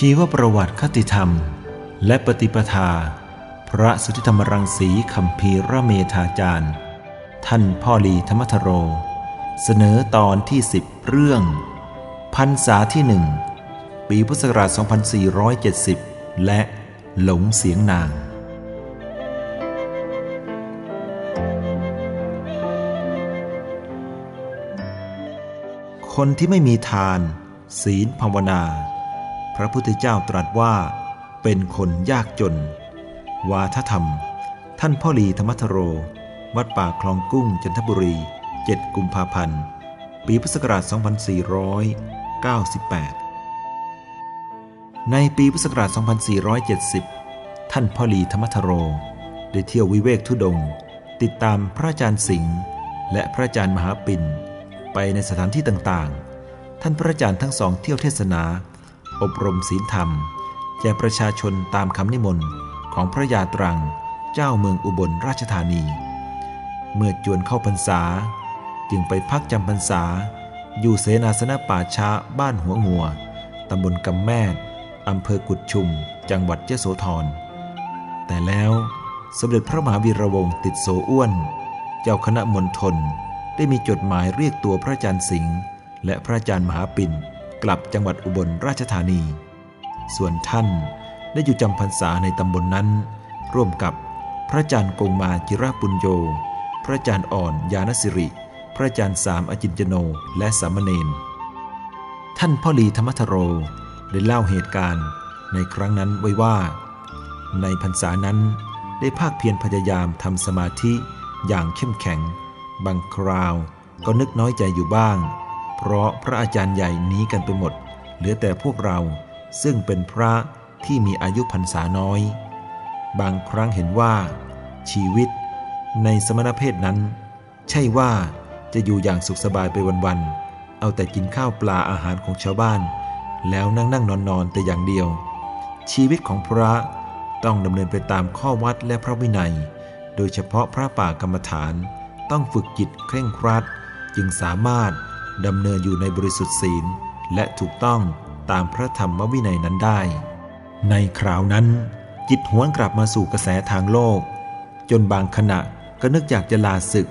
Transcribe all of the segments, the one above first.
ชีวประวัติคติธรรม และปฏิปทา พระสุทธิธรรมรังสีคัมภีระเมธาจารย์ ท่านพ่อลีธรรมทโร เสนอตอนที่สิบเรื่อง พันษาที่หนึ่งปีพุทธศักราช 2470 และหลงเสียงนางคนที่ไม่มีทาน ศีลภาวนา พระพุทธเจ้าตรัสว่า เป็นคนยากจน วาทธรรม ท่านพ่อหลีธรรมทโร วัดป่าคลองกุ้งจันทบุรี 7 กุมภาพันธ์ ปีพุทธศักราช 2498 ในปีพุทธศักราช 2470 ท่านพ่อหลีธรรมทโร ได้เที่ยววิเวกทุดง ติดตามพระอาจารย์สิงห์และพระอาจารย์มหาปิ่น ไปในสถานที่ต่างๆ ท่านพระอาจารย์ทั้งสองเที่ยวเทศนา อบรมศีลธรรม แก่ประชาชนตามคำนิมนต์ของพระยาตรังเจ้าเมืองอุบลราชธานี เมื่อจวนเข้าพรรษา จึงไปพักจำพรรษา อยู่เสนาสนะป่าช้าบ้านหัวงัวตำบลกำแมดอำเภอกุดชุม จังหวัดยโสธร แต่แล้วสมเด็จพระมหาวีระวงศ์ติดโสอ้วน เจ้าคณะมณฑลได้มีจดหมายเรียกตัวพระอาจารย์สิงห์และพระอาจารย์มหาปิ่น กลับจังหวัดอุบลราชธานี ส่วนท่านได้อยู่จำพรรษาในตำบลนนั้น ร่วมกับพระอาจารย์กงมาจิราปุญโย พระอาจารย์อ่อนยานสิริ พระอาจารย์สามอจินจโน และสามเณร ท่านพ่อลีธรรมทโรได้เล่าเหตุการณ์ในครั้งนั้นไว้ว่า ในพรรษานั้นได้ภาคเพียรพยายามทำสมาธิอย่างเข้มแข็ง บางคราวก็นึกน้อยใจอยู่บ้าง เพราะพระอาจารย์ใหญ่หนีกันไปหมด เหลือแต่พวกเราซึ่งเป็นพระที่มีอายุพรรษาน้อย บางครั้งเห็นว่า ชีวิตในสมณเพศนั้น ใช่ว่าจะอยู่อย่างสุขสบายไปวันๆ เอาแต่กินข้าวปลาอาหารของชาวบ้าน แล้วนั่งนั่งนอนนอนแต่อย่างเดียว ชีวิตของพระต้องดำเนินไปตามข้อวัดและพระวินัย โดยเฉพาะพระป่ากรรมฐาน ต้องฝึกจิตเคร่งครัด จึงสามารถ ดำเนินอยู่ในบริสุทธิ์ศีล และถูกต้องตามพระธรรมวินัยนั้นได้ ในคราวนั้น จิตหวนกลับมาสู่กระแสทางโลก จนบางขณะก็นึกอยากจะลาศึก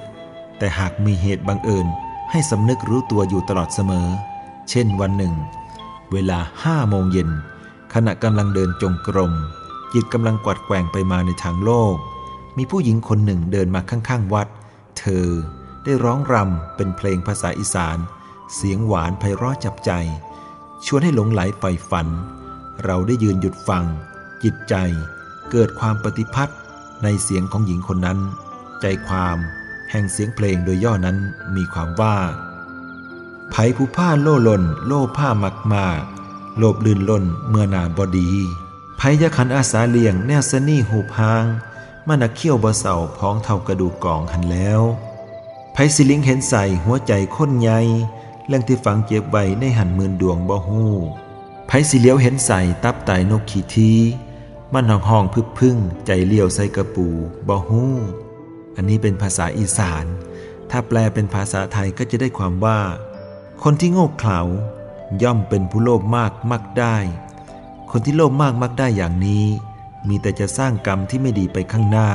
แต่หากมีเหตุบังเอิญให้สำนึกรู้ตัวอยู่ตลอดเสมอ เช่นวันหนึ่ง เวลาห้าโมงเย็นขณะกำลังเดินจงกรม จิตกำลังกวัดแกว่งไปมาในทางโลก มีผู้หญิงคนหนึ่งเดินมาข้างๆวัด เธอได้ร้องรำเป็นเพลงภาษาอีสาน เสียงหวานไพเราะจับใจ ชวนให้หลงไหลใฝ่ฝัน เราได้ยืนหยุดฟัง จิตใจ เกิดความปฏิพัทธ์ในเสียงของหญิงคนนั้น ใจความแห่งเสียงเพลงโดยย่อนั้นมีความว่าไผผู้ผ้าโล่ลน โล่ผ้ามักมากโลบลื่นล่นเมื่อนาบอดีไผยะขันอาสาเลียงแนวสนี่หูพางมันนักเขี้ยวบ่เสาพ้องเท่ากระดูกกองหันแล้วไผสิลิงเห็นใส่หัวใจค้นใหญ่ เรื่องที่ฝังเจ็บไว้ในหันมืนดวงบ่ฮู้ไผสิเลี้ยวเห็นใส่ตับไตนกขีที มันห้องห้องพึบพึ่งใจเลี้ยวใส่กระปูบ่ฮู้ อันนี้เป็นภาษาอีสาน ถ้าแปลเป็นภาษาไทยก็จะได้ความว่า คนที่โง่เขลาย่อมเป็นผู้โลภมากมักได้ คนที่โลภมากมักได้อย่างนี้ มีแต่จะสร้างกรรมที่ไม่ดีไปข้างหน้า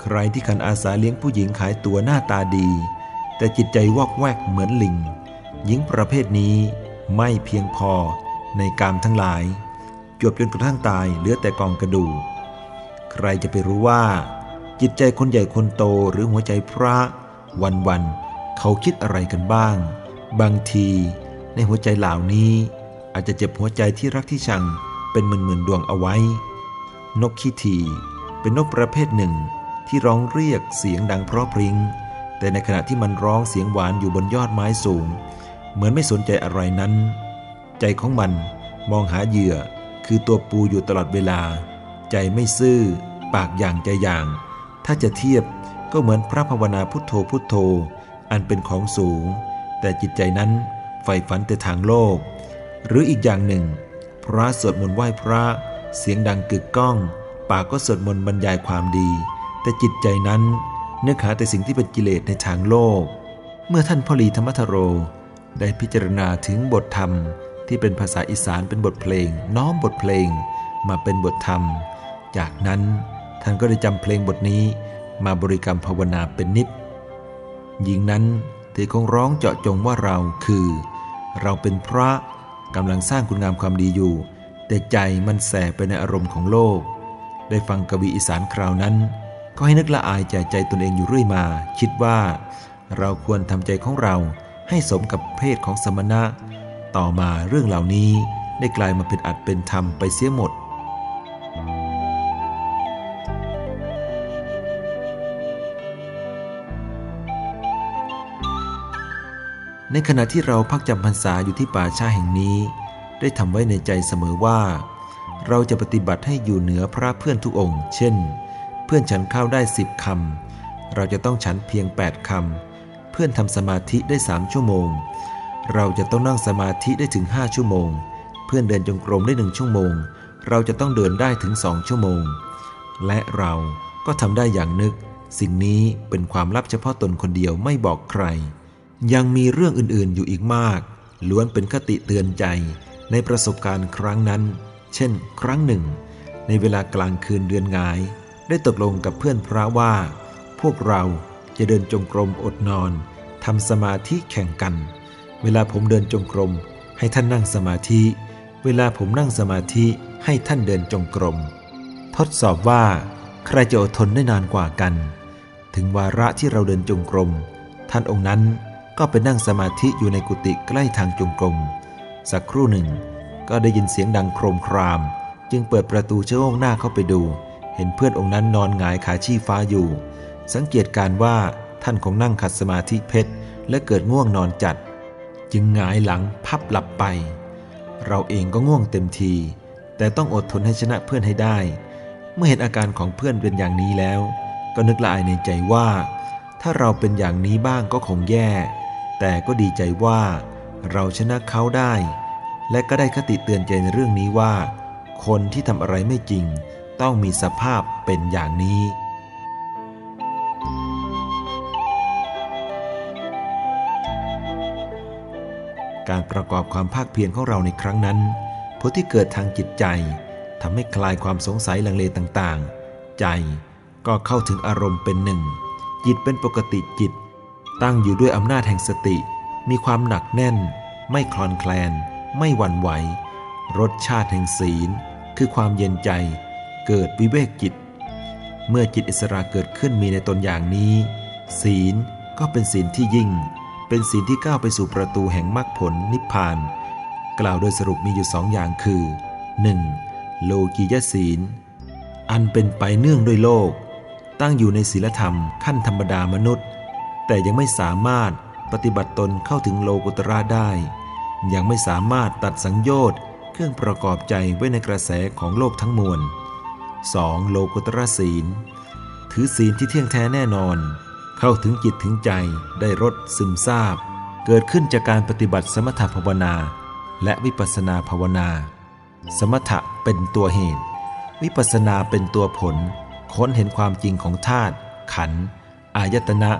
ใครที่ขันอาสาเลี้ยงผู้หญิงขายตัวหน้าตาดี แต่จิตใจวอกแวกเหมือนลิง หญิงประเภทนี้ไม่เพียงพอในกามทั้งหลาย จวบจนกระทั่งตายเหลือแต่กองกระดูก ใครจะไปรู้ว่า จิตใจคนใหญ่คนโตหรือหัวใจพระ วันวันเขาคิดอะไรกันบ้าง บางทีในหัวใจเหล่านี้อาจจะเจ็บหัวใจที่รักที่ชังเป็นหมื่นๆดวงเอาไว้ นกขี้ทีเป็นนกประเภทหนึ่งที่ร้องเรียกเสียงดังเพราะพริง้งแต่ในขณะที่มันร้องเสียงหวานอยู่บนยอดไม้สูง เหมือนไม่สนใจอะไรนั้น ใจของมันมองหาเหยื่อคือตัวปูอยู่ตลอดเวลา ใจไม่ซื่อ ปากอย่างใจอย่าง ถ้าจะเทียบก็เหมือนพระภาวนาพุทโธพุทโธ อันเป็นของสูง แต่จิตใจนั้นใฝ่ฝันแต่ทางโลก หรืออีกอย่างหนึ่ง พระสวดมนต์ไหว้พระ เสียงดังกึกก้อง ปากก็สวดมนต์บรรยายความดี แต่จิตใจนั้นนึกหาแต่สิ่งที่เป็นกิเลสในทางโลก เมื่อท่านพ่อลีธรรมทโร ได้พิจารณาถึงบทธรรม ที่เป็นภาษาอีสานเป็นบทเพลง น้อมบทเพลง มาเป็นบทธรรม จากนั้นท่านก็ได้จำเพลงบทนี้ มาบริกรรมภาวนาเป็นนิดหญิงนั้นเธอคงร้องเจาะจงว่าเราคือ เราเป็นพระกำลังสร้างคุณงามความดีอยู่ แต่ใจมันแสไปในอารมณ์ของโลก ได้ฟังกวีอีสานคราวนั้น ก็ให้นึกละอายใจใจตนเองอยู่เรื่อยมา คิดว่า เราควรทำใจของเรา ให้สมกับเพศของสมณะ ต่อมาเรื่องเหล่านี้ได้กลายมาเป็นอัดเป็นธรรมไปเสียหมด ในขณะที่เราพักจำพรรษาอยู่ที่ป่าชาแห่งนี้ ได้ทำไว้ในใจเสมอว่า เราจะปฏิบัติให้อยู่เหนือพระเพื่อนทุกองค์ เช่น เพื่อนฉันเข้าได้สิบคำเราจะต้องฉันเพียง 8คำ พื่อนทำสมาธิได้สามชั่วโมง เราจะต้องนั่งสมาธิได้ถึง 5 ชั่วโมง เพื่อนเดินจงกรมได้หนึ่งชั่วโมง เราจะต้องเดินได้ถึงสองชั่วโมง และเราก็ทำได้อย่างนึก สิ่งนี้เป็นความลับเฉพาะตนคนเดียวไม่บอกใคร ยังมีเรื่องอื่นๆอยู่อีกมาก ล้วนเป็นคติเตือนใจ ในประสบการณ์ครั้งนั้น เช่น ครั้งหนึ่ง ในเวลากลางคืนเดือนงาย ได้ตกลงกับเพื่อนพระว่า พวกเรา จะเดินจงกรมอดนอนทำสมาธิแข่งกัน เวลาผมเดินจงกรม ให้ท่านนั่งสมาธิ เวลาผมนั่งสมาธิให้ท่านเดินจงกรม ทดสอบว่า ใครจะอดทนได้นานกว่ากัน ถึงวาระที่เราเดินจงกรม ท่านองค์นั้นก็ไปนั่งสมาธิอยู่ในกุฏิใกล้ทางจงกรม สักครู่หนึ่ง ก็ได้ยินเสียงดังโครมคราม จึงเปิดประตูเชะโงหน้าเข้าไปดู เห็นเพื่อนองค์นั้นนอนหงายขาชี้ฟ้าอยู่ สังเกตการว่าท่านคงนั่งขัดสมาธิเพชรและเกิดง่วงนอนจัด จึงหงายหลังพับหลับไป เราเองก็ง่วงเต็มที แต่ต้องอดทนให้ชนะเพื่อนให้ได้ เมื่อเห็นอาการของเพื่อนเป็นอย่างนี้แล้ว ก็นึกละอายในใจว่า ถ้าเราเป็นอย่างนี้บ้างก็คงแย่ แต่ก็ดีใจว่าเราชนะเขาได้ และก็ได้คติเตือนใจในเรื่องนี้ว่า คนที่ทำอะไรไม่จริง ต้องมีสภาพเป็นอย่างนี้ การประกอบความภาคเพียรของเราในครั้งนั้น ผลที่เกิดทางจิตใจทำให้คลายความสงสัยลังเลต่างๆ ใจก็เข้าถึงอารมณ์เป็นหนึ่ง จิตเป็นปกติจิต ตั้งอยู่ด้วยอำนาจแห่งสติ มีความหนักแน่น ไม่คลอนแคลน ไม่หวั่นไหว รสชาติแห่งศีล คือความเย็นใจ เกิดวิเวกจิต เมื่อจิตอิสระเกิดขึ้นมีในตนอย่างนี้ ศีลก็เป็นศีลที่ยิ่ง เป็นศีลที่ก้าวไปสู่ประตูแห่งมรรคผลนิพพาน กล่าวโดยสรุปมีอยู่สองอย่างคือ 1. โลกียศีล อันเป็นไปเนื่องด้วยโลก ตั้งอยู่ในศีลธรรมขั้นธรรมดามนุษย์ แต่ยังไม่สามารถปฏิบัติตนเข้าถึงโลกุตระได้ ยังไม่สามารถตัดสังโยชน์เครื่องประกอบใจไว้ในกระแสของโลกทั้งมวล 2. โลกุตระศีล ถือศีลที่เที่ยงแท้แน่นอน เข้าถึงจิตถึงใจได้รสซึมซาบ เกิดขึ้นจากการปฏิบัติสมถภาวนา และวิปัสสนาภาวนา สมถะเป็นตัวเหตุ วิปัสสนาเป็นตัวผล ค้นเห็นความจริงของธาตุขันธ์อายตนะ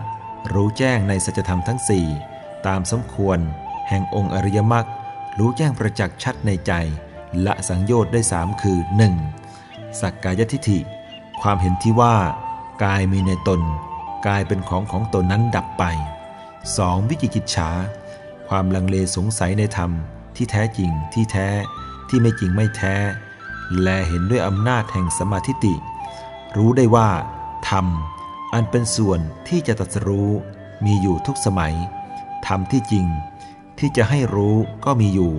รู้แจ้งในสัจธรรมทั้งสี่ตามสมควร แห่งองค์อริยมรรครู้แจ้งประจักษ์ชัดในใจละสังโยชน์ได้สามคือ 1. สักกายทิฏฐิ ความเห็นที่ว่ากายมีในตน กลายเป็นของของตนนั้นดับไป 2. วิจิกิจฉา ความลังเลสงสัยในธรรมที่แท้จริงที่แท้ที่ไม่จริงไม่แท้ และเห็นด้วยอำนาจแห่งสมาธิติ รู้ได้ว่า ธรรม อันเป็นส่วนที่จะตรัสรู้มีอยู่ทุกสมัย ธรรมที่จริง ที่จะให้รู้ก็มีอยู่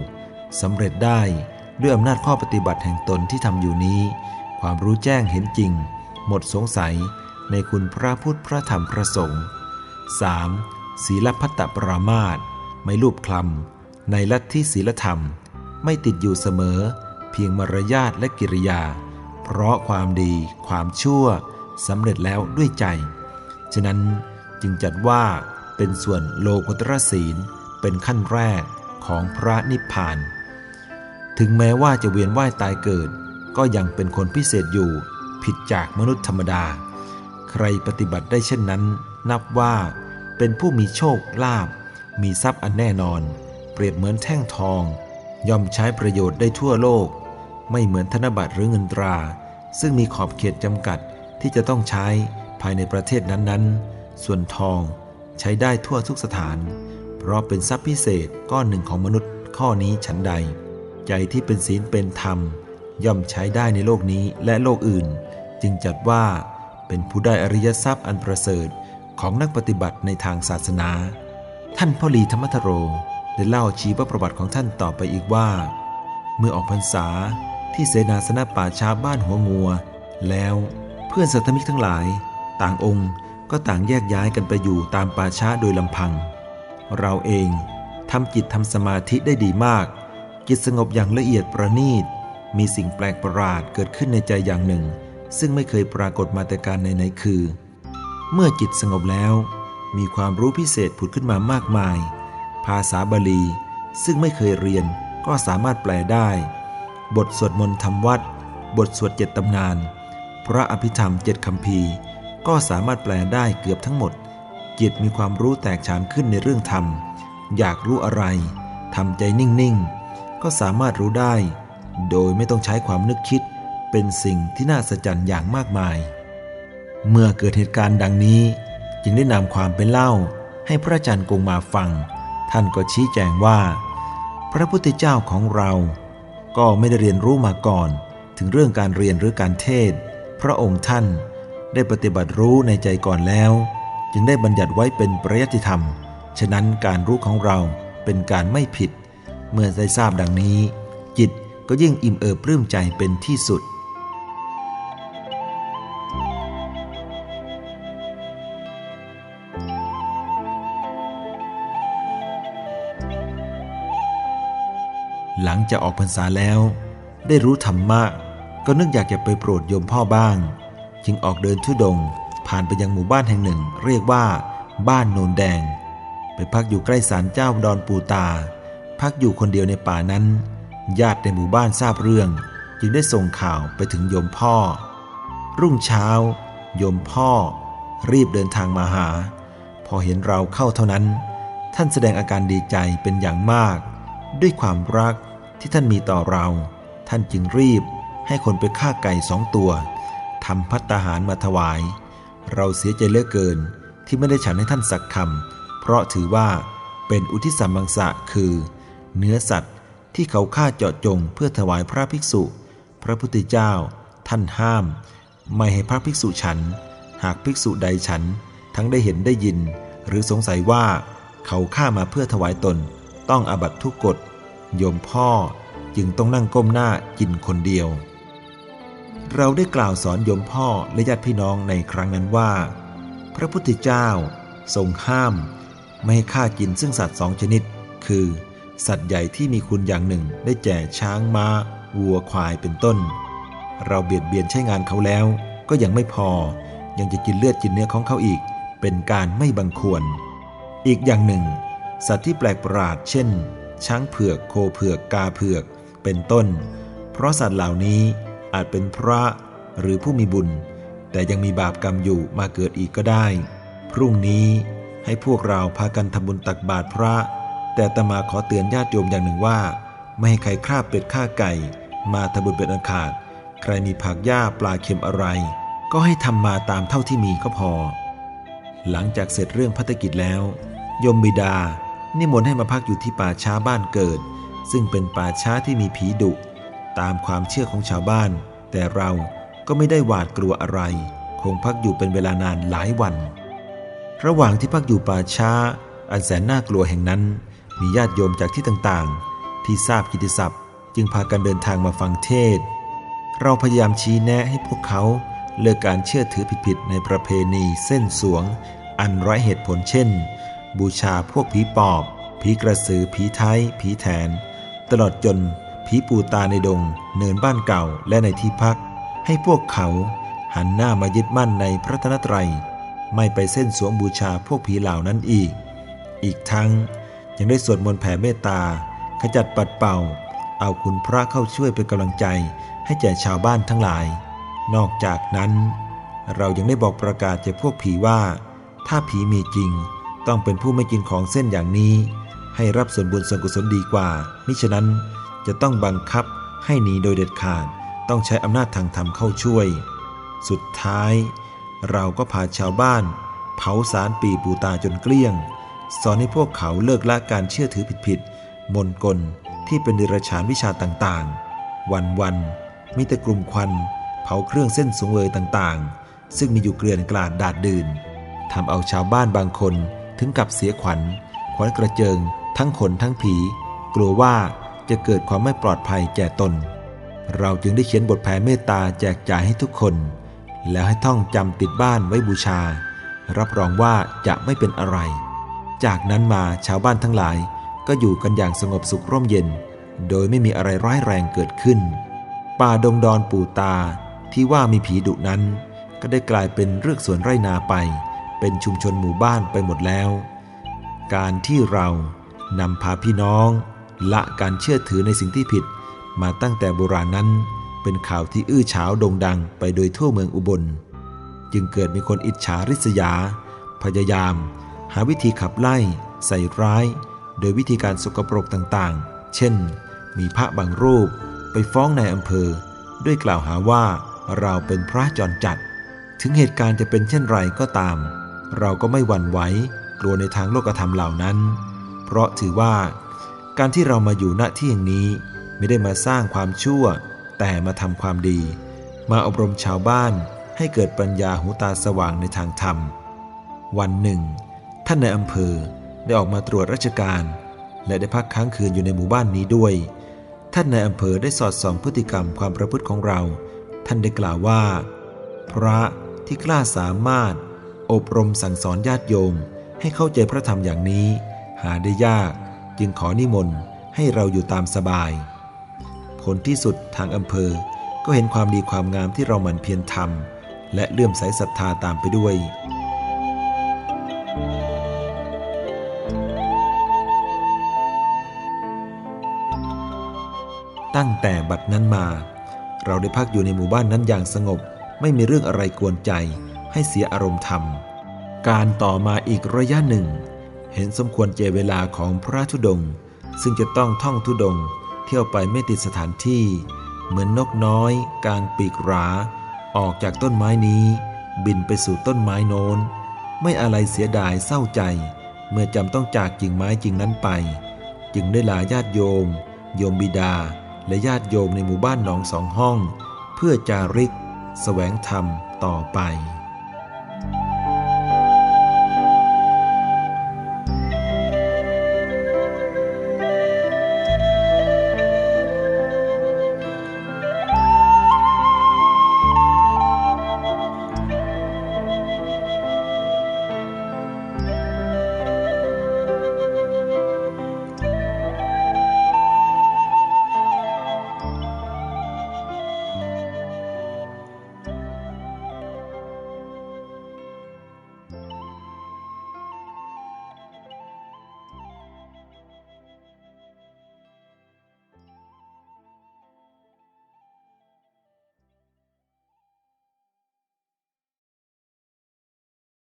สำเร็จได้ด้วยอำนาจข้อปฏิบัติแห่งตนที่ทำอยู่นี้ ความรู้แจ้งเห็นจริง หมดสงสัย ในคุณพระพุทธพระธรรมพระสงฆ์ 3. ศีลพัตตปรามาตไม่รูปคลำในลัทธิศีลธรรม ไม่ติดอยู่เสมอ เพียงมารยาทและกิริยา เพราะความดีความชั่วสำเร็จแล้วด้วยใจ ฉะนั้นจึงจัดว่าเป็นส่วนโลกุตรศีลเป็นขั้นแรกของพระนิพพาน ถึงแม้ว่าจะเวียนว่ายตายเกิด ก็ยังเป็นคนพิเศษอยู่ผิดจากมนุษย์ธรรมดา ใครปฏิบัติได้เช่นนั้น นับว่าเป็นผู้มีโชคลาภมีทรัพย์อันแน่นอน เปรียบเหมือนแท่งทอง ย่อมใช้ประโยชน์ได้ทั่วโลก ไม่เหมือนธนบัตรหรือเงินตรา ซึ่งมีขอบเขตจำกัดที่จะต้องใช้ภายในประเทศนั้นๆ ส่วนทองใช้ได้ทั่วทุกสถาน เพราะเป็นทรัพย์พิเศษก้อนหนึ่งของมนุษย์ข้อนี้ฉันใด ใจที่เป็นศีลเป็นธรรม ย่อมใช้ได้ในโลกนี้และโลกอื่น จึงจัดว่า เป็นผู้ได้อริยทรัพย์อันประเสริฐของนักปฏิบัติในทางศาสนา ท่านพ่อลีธรรมทโรได้เล่าชีวประวัติของท่านต่อไปอีกว่า เมื่อออกพรรษาที่เสนาสนะป่าช้าบ้านหัวงัว แล้วเพื่อนสัตมิกทั้งหลาย ต่างองค์ก็ต่างแยกย้ายกันไปอยู่ตามป่าช้าโดยลำพัง เราเองทำจิตทำสมาธิได้ดีมาก จิตสงบอย่างละเอียดประณีต มีสิ่งแปลกประหลาดเกิดขึ้นในใจอย่างหนึ่ง ซึ่งไม่เคยปรากฏมาแต่การไหนๆคือ เมื่อจิตสงบแล้ว มีความรู้พิเศษผุดขึ้นมามากมาย ภาษาบาลี ซึ่งไม่เคยเรียนก็สามารถแปลได้ บทสวดมนต์ทำวัด บทสวดเจ็ดตำนาน พระอภิธรรมเจ็ดคำพีก็สามารถแปลได้เกือบทั้งหมด จิตมีความรู้แตกฉานขึ้นในเรื่องธรรม อยากรู้อะไรทำใจนิ่งๆ ก็สามารถรู้ได้ โดยไม่ต้องใช้ความนึกคิด เป็นสิ่งที่น่าสะใจอย่างมากมาย เมื่อเกิดเหตุการณ์ดังนี้ จึงได้นำความเป็นเล่าให้พระอาจารย์กงมาฟัง ท่านก็ชี้แจงว่า พระพุทธเจ้าของเรา ก็ไม่ได้เรียนรู้มาก่อน ถึงเรื่องการเรียนหรือการเทศ พระองค์ท่านได้ปฏิบัติรู้ในใจก่อนแล้ว จึงได้บัญญัติไว้เป็นปริยัติธรรม ฉะนั้นการรู้ของเราเป็นการไม่ผิด เมื่อได้ทราบดังนี้ จิตก็ยิ่งอิ่มเอิบปลื้มใจเป็นที่สุด หลังจากออกพรรษาแล้ว ได้รู้ธรรมะ ก็นึกอยากจะไปโปรดโยมพ่อบ้าง จึงออกเดินทุดงค์ผ่านไปยังหมู่บ้านแห่งหนึ่ง เรียกว่า บ้านโนนแดง ไปพักอยู่ใกล้ศาลเจ้าดอนปูตา พักอยู่คนเดียวในป่านั้น ญาติในหมู่บ้านทราบเรื่อง จึงได้ส่งข่าวไปถึงโยมพ่อ รุ่งเช้า โยมพ่อ รีบเดินทางมาหา พอเห็นเราเข้าเท่านั้น ท่านแสดงอาการดีใจเป็นอย่างมากด้วยความรัก ที่ท่านมีต่อเรา ท่านจึงรีบให้คนไปฆ่าไก่สองตัวทำพัตตาหารมาถวาย เราเสียใจเหลือเกินที่ไม่ได้ฉันให้ท่านสักคำเพราะถือว่าเป็นอุทิศมังสะคือ เนื้อสัตว์ที่เขาฆ่าเจาะจงเพื่อถวายพระภิกษุ พระพุทธเจ้า ท่านห้าม ไม่ให้พระภิกษุฉัน หากภิกษุใดฉัน ทั้งได้เห็นได้ยิน หรือสงสัยว่าเขาฆ่ามาเพื่อถวายตน ต้องอาบัตทุกกฎ โยมพ่อจึงต้องนั่งก้มหน้ากินคนเดียว เราได้กล่าวสอนโยมพ่อและญาติพี่น้องในครั้งนั้นว่า พระพุทธเจ้าทรงห้าม ไม่ให้ฆ่ากินซึ่งสัตว์สองชนิด คือ สัตว์ใหญ่ที่มีคุณอย่างหนึ่งได้แก่ช้างมา้า วัวควายเป็นต้น เราเบียดเบียนใช้งานเขาแล้ว ก็ยังไม่พอยังจะกินเลือดกินเนื้อของเขาอีก เป็นการไม่บังควร อีกอย่างหนึ่ง สัตว์ที่แปลกประหลาดเช่น ช้างเผือก โคเผือก กาเผือก เป็นต้น เพราะสัตว์เหล่านี้อาจเป็นพระหรือผู้มีบุญ แต่ยังมีบาปกรรมอยู่มาเกิดอีกก็ได้ พรุ่งนี้ให้พวกเราพากันทำบุญตักบาตรพระ แต่ตมาขอเตือนญาติโยมอย่างหนึ่งว่า ไม่ให้ใครฆ่าเป็ดฆ่าไก่ มาทำบุญเป็นอันขาด ใครมีผักหญ้าปลาเค็มอะไร ก็ให้ทำมาตามเท่าที่มีก็พอ หลังจากเสร็จเรื่องพัฒกิจแล้ว ยมบิดา นิมนต์ให้มาพักอยู่ที่ป่าช้าบ้านเกิด ซึ่งเป็นป่าช้าที่มีผีดุ ตามความเชื่อของชาวบ้าน แต่เราก็ไม่ได้หวาดกลัวอะไร คงพักอยู่เป็นเวลานานหลายวัน ระหว่างที่พักอยู่ป่าช้า อันแสนน่ากลัวแห่งนั้น มีญาติโยมจากที่ต่างๆ ที่ทราบกิติศัพท์ จึงพากันเดินทางมาฟังเทศ เราพยายามชี้แนะให้พวกเขาเลิกการเชื่อถือผิดๆในประเพณีเส้นสวง อันไร้เหตุผลเช่น บูชาพวกผีปอบ ผีกระสือ ผีไทย ผีแทน ตลอดจนผีปูตาในดง เนินบ้านเก่าและในที่พัก ให้พวกเขาหันหน้ามายึดมั่นในพระธนตรัย ไม่ไปเส้นสวงบูชาพวกผีเหล่านั้นอีก อีกทั้งยังได้สวดมนต์แผ่เมตตา ขจัดปัดเป่า เอาคุณพระเข้าช่วยเป็นกำลังใจ ให้แก่ชาวบ้านทั้งหลาย นอกจากนั้น เรายังได้บอกประกาศแก่พวกผีว่า ถ้าผีมีจริง ต้องเป็นผู้ไม่กินของเส้นอย่างนี้ ให้รับส่วนบุญส่วนกุศลดีกว่า มิฉะนั้นจะต้องบังคับให้หนีโดยเด็ดขาด ต้องใช้อำนาจทางธรรมเข้าช่วย สุดท้าย เราก็พาชาวบ้าน เผาสารปีปูตาจนเกลี้ยง สอนให้พวกเขาเลิกละการเชื่อถือผิดๆมนกลที่เป็นดิรชานวิชาต่างๆ วันๆมีแต่กลุ่มควัน เผาเครื่องเส้นสูงเวยต่างๆ ซึ่งมีอยู่เกลื่อนกลาดดาดดื่นทำเอาชาวบ้านบางคน ถึงกับเสียขวัญ ขวัญกระเจิง ทั้งคนทั้งผี กลัวว่าจะเกิดความไม่ปลอดภัยแก่ตน เราจึงได้เขียนบทแผ่เมตตาแจกจ่ายให้ทุกคน แล้วให้ท่องจำติดบ้านไว้บูชา รับรองว่าจะไม่เป็นอะไร จากนั้นมาชาวบ้านทั้งหลายก็อยู่กันอย่างสงบสุขร่มเย็น โดยไม่มีอะไรร้ายแรงเกิดขึ้น ป่าดงดอนปู่ตาที่ว่ามีผีดุนั้น ก็ได้กลายเป็นเรื่อกสวนไร่นาไป เป็นชุมชนหมู่บ้านไปหมดแล้ว การที่เรานำพาพี่น้อง ละการเชื่อถือในสิ่งที่ผิด มาตั้งแต่โบราณนั้น เป็นข่าวที่อื้อฉาวโด่งดังไปโดยทั่วเมืองอุบล จึงเกิดมีคนอิจฉาริษยา พยายาม หาวิธีขับไล่ ใส่ร้าย โดยวิธีการสกปรกต่างๆ เช่น มีพระบางรูปไปฟ้องในอำเภอ ด้วยกล่าวหาว่าเราเป็นพระจรจัด ถึงเหตุการณ์จะเป็นเช่นไรก็ตาม เราก็ไม่หวั่นไหวกลัวในทางโลกธรรมเหล่านั้น เพราะถือว่า การที่เรามาอยู่ณที่แห่งนี้ไม่ได้มาสร้างความชั่ว แต่มาทำความดี มาอบรมชาวบ้านให้เกิดปัญญาหูตาสว่างในทางธรรม วันหนึ่ง ท่านในอำเภอได้ออกมาตรวจราชการ และได้พักค้างคืนอยู่ในหมู่บ้านนี้ด้วย ท่านในอำเภอได้สอดส่องพฤติกรรมความประพฤติของเรา ท่านได้กล่าวว่า พระที่กล้าสามารถ อบรมสั่งสอนญาติโยม ให้เข้าใจพระธรรมอย่างนี้ หาได้ยาก จึงขอนิมนต์ให้เราอยู่ตามสบาย ผลที่สุดทางอำเภอก็เห็นความดีความงามที่เราหมั่นเพียรทำและเลื่อมใสศรัทธาตามไปด้วยตั้งแต่บัดนั้นมา เราได้พักอยู่ในหมู่บ้านนั้นอย่างสงบ ไม่มีเรื่องอะไรกวนใจ ให้เสียอารมณ์ธรรม การต่อมาอีกระยะหนึ่ง เห็นสมควรเจเวลาของพระธุดงค์ซึ่งจะต้องท่องธุดงค์เที่ยวไปไม่ติดสถานที่ เหมือนนกน้อยกลางปีกรา ออกจากต้นไม้นี้ บินไปสู่ต้นไม้โน้น ไม่อะไรเสียดายเศร้าใจ เมื่อจำต้องจากกิ่งไม้จริงนั้นไป จึงได้ลาญาติโยม โยมบิดา และญาติโยมในหมู่บ้านหนองสองห้อง เพื่อจาริกแสวงธรรมต่อไป